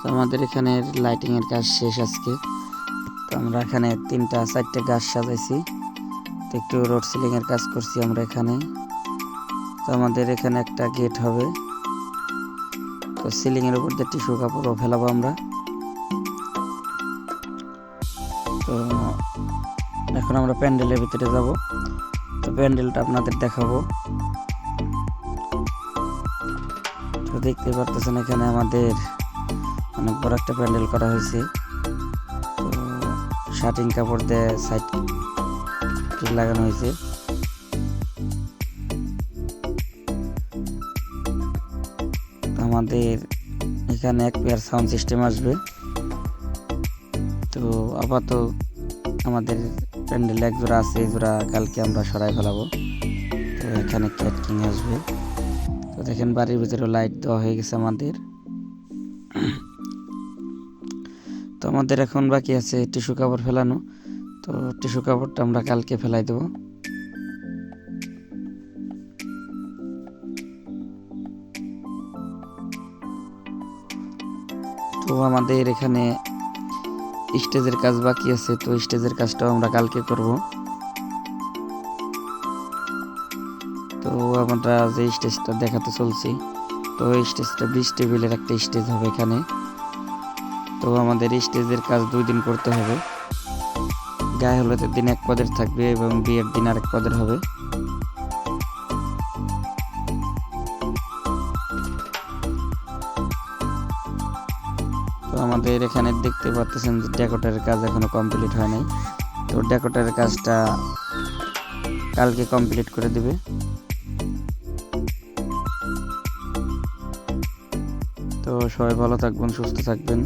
তো আমাদের এখানে লাইটিং এর কাজ শেষ আজকে। তো আমরা এখানে তিনটা, চারটে গাছ সাজাইছি। তো একটু রোড সিলিং এর কাজ করছি আমরা এখানে। তো আমাদের এখানে একটা গেট হবে। তো সিলিং এর উপর দিয়ে টিস্যু কাপড়ও ফেলাবো আমরা। তো এখন আমরা প্যান্ডেলের ভিতরে যাব। তো প্যান্ডেলটা আপনাদের দেখাবো। তো দেখতে পারতেছেন এখানে আমাদের অনেক বড় একটা প্যান্ডেল করা হয়েছে। তো শার্টিং কাপড় দিয়ে সাইড লাগানো হয়েছে। আমাদের এখানে এক পেয়ার সাউন্ড সিস্টেম আসবে। তো আপাতত আমাদের প্যান্ডেল এক জোড়া আছে, এই জোড়া কালকে আমরা সরাই ফেলাবো। তো এখানে ক্যাট কিং আসবে। তো দেখেন বাড়ির ভিতরে লাইট দেওয়া হয়ে গেছে আমাদের। তো আমাদের এখন বাকি আছে টিস্যু কাপড় ফেলানো। তো টিস্যু কাপড়টা আমরা কালকে ফেলাই দেবো। তো আমাদের এখানে স্টেজের কাজ বাকি আছে, তো স্টেজের কাজটাও আমরা কালকে করব। তো আমরা যে স্টেজটা দেখাতে চলছি, তো এই স্টেজটা বিশ টেবিলের একটা স্টেজ হবে এখানে। তো আমাদের স্টেজের কাজ দুই দিন করতে হবে। গায়ে হলুদের দিন এক পদের থাকবে এবং বিয়ের দিন আরেক পদের হবে। তো আমাদের এখানে দেখতে পাচ্ছেন যে ডেকোটারের কাজ এখনও কমপ্লিট হয় নাই। তো ডেকোটারের কাজটা কালকে কমপ্লিট করে দিবে। তো সবাই ভালো থাকবেন, সুস্থ থাকবেন।